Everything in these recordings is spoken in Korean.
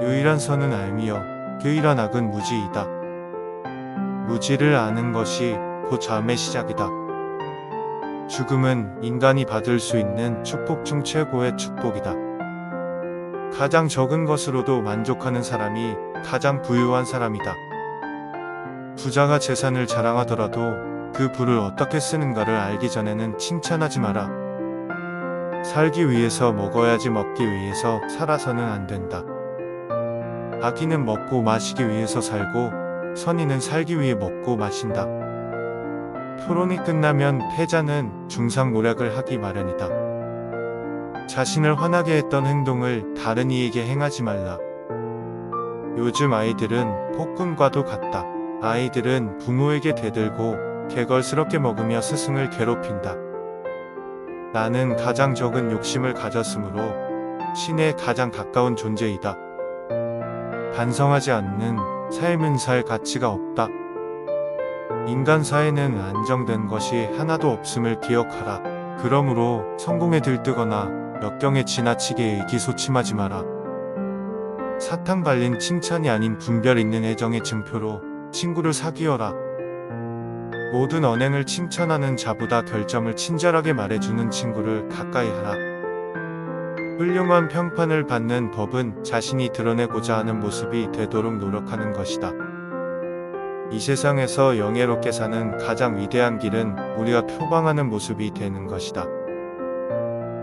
유일한 선은 알미여 유일한 악은 무지이다. 무지를 아는 것이 곧 잠의 시작이다. 죽음은 인간이 받을 수 있는 축복 중 최고의 축복이다. 가장 적은 것으로도 만족하는 사람이 가장 부유한 사람이다. 부자가 재산을 자랑하더라도 그 부를 어떻게 쓰는가를 알기 전에는 칭찬하지 마라. 살기 위해서 먹어야지 먹기 위해서 살아서는 안 된다. 아기는 먹고 마시기 위해서 살고 선인은 살기 위해 먹고 마신다. 토론이 끝나면 패자는 중상모략을 하기 마련이다. 자신을 화나게 했던 행동을 다른 이에게 행하지 말라. 요즘 아이들은 폭군과도 같다. 아이들은 부모에게 대들고 개걸스럽게 먹으며 스승을 괴롭힌다. 나는 가장 적은 욕심을 가졌으므로 신에 가장 가까운 존재이다. 반성하지 않는 삶은 살 가치가 없다. 인간 사회는 안정된 것이 하나도 없음을 기억하라. 그러므로 성공에 들뜨거나 역경에 지나치게 의기소침하지 마라. 사탕 발린 칭찬이 아닌 분별 있는 애정의 증표로 친구를 사귀어라. 모든 언행을 칭찬하는 자보다 결점을 친절하게 말해주는 친구를 가까이 하라. 훌륭한 평판을 받는 법은 자신이 드러내고자 하는 모습이 되도록 노력하는 것이다. 이 세상에서 영예롭게 사는 가장 위대한 길은 우리가 표방하는 모습이 되는 것이다.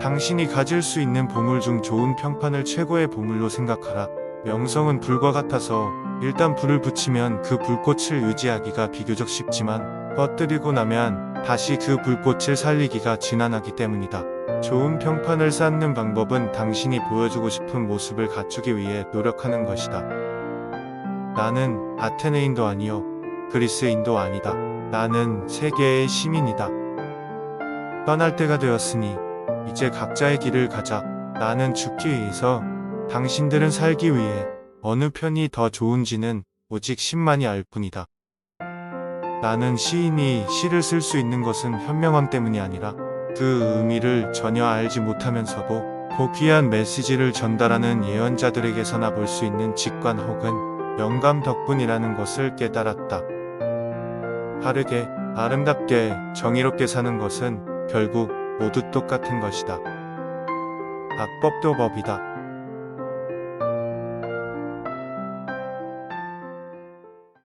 당신이 가질 수 있는 보물 중 좋은 평판을 최고의 보물로 생각하라. 명성은 불과 같아서 일단 불을 붙이면 그 불꽃을 유지하기가 비교적 쉽지만 꺼뜨리고 나면 다시 그 불꽃을 살리기가 지난하기 때문이다. 좋은 평판을 쌓는 방법은 당신이 보여주고 싶은 모습을 갖추기 위해 노력하는 것이다. 나는 아테네인도 아니요 그리스인도 아니다. 나는 세계의 시민이다. 떠날 때가 되었으니 이제 각자의 길을 가자. 나는 죽기 위해서 당신들은 살기 위해 어느 편이 더 좋은지는 오직 신만이 알 뿐이다. 나는 시인이 시를 쓸 수 있는 것은 현명함 때문이 아니라 그 의미를 전혀 알지 못하면서도 고귀한 메시지를 전달하는 예언자들에게서나 볼 수 있는 직관 혹은 영감 덕분이라는 것을 깨달았다. 바르게, 아름답게, 정의롭게 사는 것은 결국 모두 똑같은 것이다. 악법도 법이다.